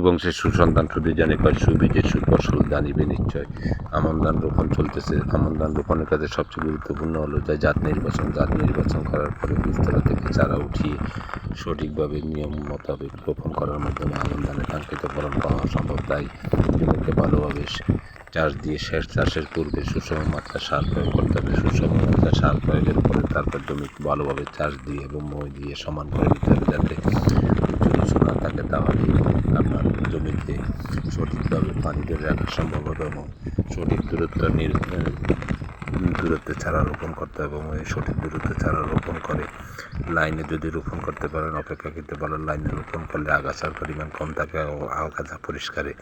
সুবংশের সুসন্তান শুধু জানে কয় সুবীজের সুফসল জানিবে নিশ্চয়। আমন ধান রোপণ চলতেছে। আমন ধান রোপণের কাজে সবচেয়ে গুরুত্বপূর্ণ হলো যে জাত নির্বাচন জাত নির্বাচন করার পরে বীজতলা থেকে চারা উঠিয়ে সঠিকভাবে নিয়ম, মোতাবেক রোপণ করার মাধ্যমে আমন ধানের কাঙ্ক্ষিত ফলন পাওয়া সম্ভব। তাই জমিকে ভালোভাবে চাষ দিয়ে শেষ চাষের পূর্বে সুষম মাত্রা সার প্রয়োগ করতে হবে। সুষম মাত্রা সার প্রয়োগের পরে তারপর জমি ভালোভাবে চাষ দিয়ে এবং মই দিয়ে সমান করে দিতে হবে যাতে উঁচু নিচু না থাকে তাহলে আপনার জমিতে সঠিকভাবে পানি ধরে রাখা সম্ভব হবে এবং সঠিক দূরত্ব দূরত্বে চারা রোপণ করতে হবে এবং সঠিক দূরত্বে চারা রোপণ করে লাইনে যদি রোপণ করতে পারেন অপেক্ষাকৃত ভালো লাইনে রোপণ করলে আগাছার পরিমাণ কম থাকে আগাছা পরিষ্কারে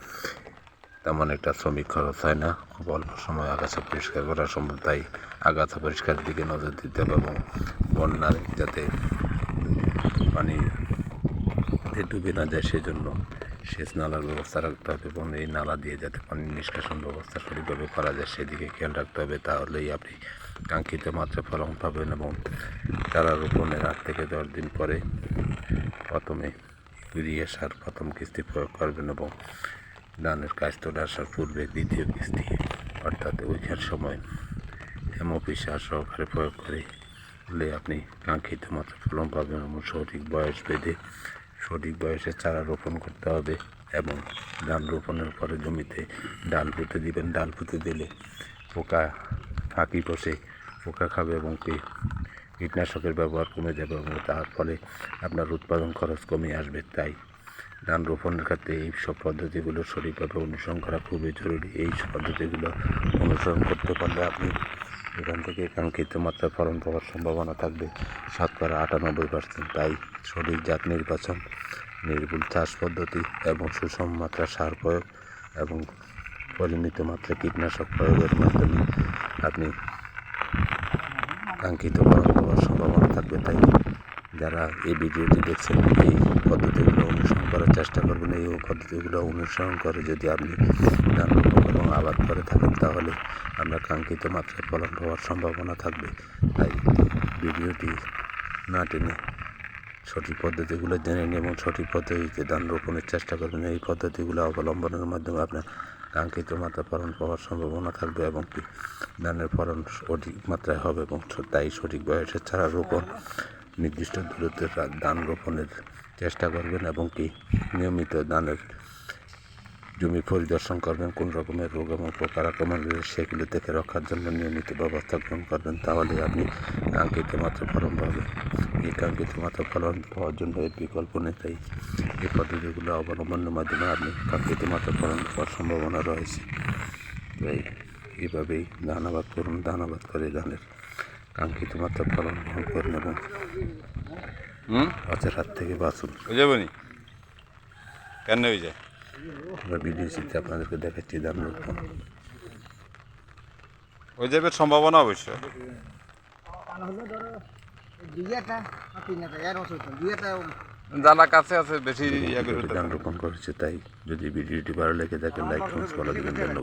তেমন একটা শ্রমিক খরচ হয় না। খুব অল্প সময় আগাছা পরিষ্কার করা সম্ভব, তাই আগাছা পরিষ্কারের দিকে নজর দিতে হবে এবং বন্যার যাতে পানি ডুবে না যায় সেজন্য। সেচ নালার ব্যবস্থা রাখতে হবে এবং এই নালা দিয়ে যাতে পানি নিষ্কাশন ব্যবস্থা সঠিকভাবে করা যায়, সেদিকে খেয়াল রাখতে হবে। তাহলেই আপনি কাঙ্ক্ষিত মাত্রা ফলন পাবেন এবং চারা রোপণের আট থেকে দশ দিন পরে প্রথমে ইউরিয়া সার প্রথম কিস্তি প্রয়োগ করবেন এবং ধানের কাজটা আসার পূর্বে দ্বিতীয় কিস্তি, অর্থাৎ ওইখান সময় হেমোপি সার সহকারে প্রয়োগ করে হলে আপনি কাঙ্ক্ষিত মাত্রা ফলন পাবেন এবং সঠিক বয়স বেঁধে সঠিক বয়সে চারা রোপণ করতে হবে এবং ধান রোপণের পরে জমিতে ডাল পুঁতে দিবেন। ডাল পুঁতে দিলে পোকা ফাঁকি বসে, পোকা খাবে এবং কি কীটনাশকের ব্যবহার কমে যাবে এবং তার ফলে আপনার উৎপাদন খরচ কমে আসবে। তাই ধান রোপণের ক্ষেত্রে এই সব পদ্ধতিগুলো সঠিকভাবে অনুসরণ করা খুবই জরুরি। এই সব পদ্ধতিগুলো অনুসরণ করতে পারলে আপনি এখান থেকে কাঙ্ক্ষিত মাত্রায় ফলন পাওয়ার সম্ভাবনা থাকবে। শতকরা আটানব্বই পার্সেন্ট। তাই সঠিক জাত নির্বাচন, নির্ভুল চাষ পদ্ধতি এবং সুষম মাত্রা সার প্রয়োগ এবং পরিমিত মাত্রা কীটনাশক প্রয়োগের মাধ্যমে আপনি কাঙ্ক্ষিত ফলন পাওয়ার সম্ভাবনা থাকবে। তাই যারা এই ভিডিওটি দেখছেন, এই পদ্ধতিগুলো অনুসরণ চেষ্টা করবেন এই পদ্ধতিগুলো অনুসরণ করে যদি আপনি ধান রোপণ এবং আবাদ করে থাকেন, তাহলে আমরা কাঙ্ক্ষিত মাত্রায় ফলন পাওয়ার সম্ভাবনা থাকবে। তাই ভিডিওটি না টেনে সঠিক পদ্ধতিগুলো জেনে নিন এবং সঠিক পদ্ধতিতে ধান রোপণের চেষ্টা করবেন। এই পদ্ধতিগুলো অবলম্বনের মাধ্যমে আপনার কাঙ্ক্ষিত মাত্রা ফলন পাওয়ার সম্ভাবনা থাকবে এবং কি ধানের ফলন সঠিক মাত্রায় হবে এবং তাই সঠিক বয়সের ছাড়া রোপণ নির্দিষ্ট দূরত্বের ধান রোপণের চেষ্টা করবেন এবং কি নিয়মিত ধানের জমি পরিদর্শন করবেন, কোন রকমের রোগ এবং পোকার আক্রমণ রয়েছে সেগুলো থেকে রক্ষার জন্য নিয়মিত ব্যবস্থা গ্রহণ করবেন, তাহলে আপনি কাঙ্ক্ষিত মাত্রা ফলন পাবেন। এই কাঙ্ক্ষিত মাত্রা ফলন পাওয়ার জন্য এর বিকল্প নেই, তাই এই পদ্ধতিগুলো অবলম্বনের মাধ্যমে আপনি কাঙ্ক্ষিত মাত্রা ফলন পাওয়ার সম্ভাবনা রয়েছে। তাই এইভাবেই ধান আবাদ করুন ধান আবাদ করে ধানের কাঙ্ক্ষিত মাত্রা ফলন গ্রহণ করুন এবং গাছের হাত থেকে বাঁচুন যাবে কেন হয়ে যায়? আমরা ভিডিও চিত্রে আপনাদেরকে দেখাচ্ছি রোপণ হয়ে যাবে সম্ভাবনা অবশ্য। যারা কাছে আছে বেশি ইয়ে করে ধান রোপণ করেছে তাই যদি ভিডিওটি ভালো লেগে থাকে লাইক কমেন্টস করে দেবেন ধন্যবাদ।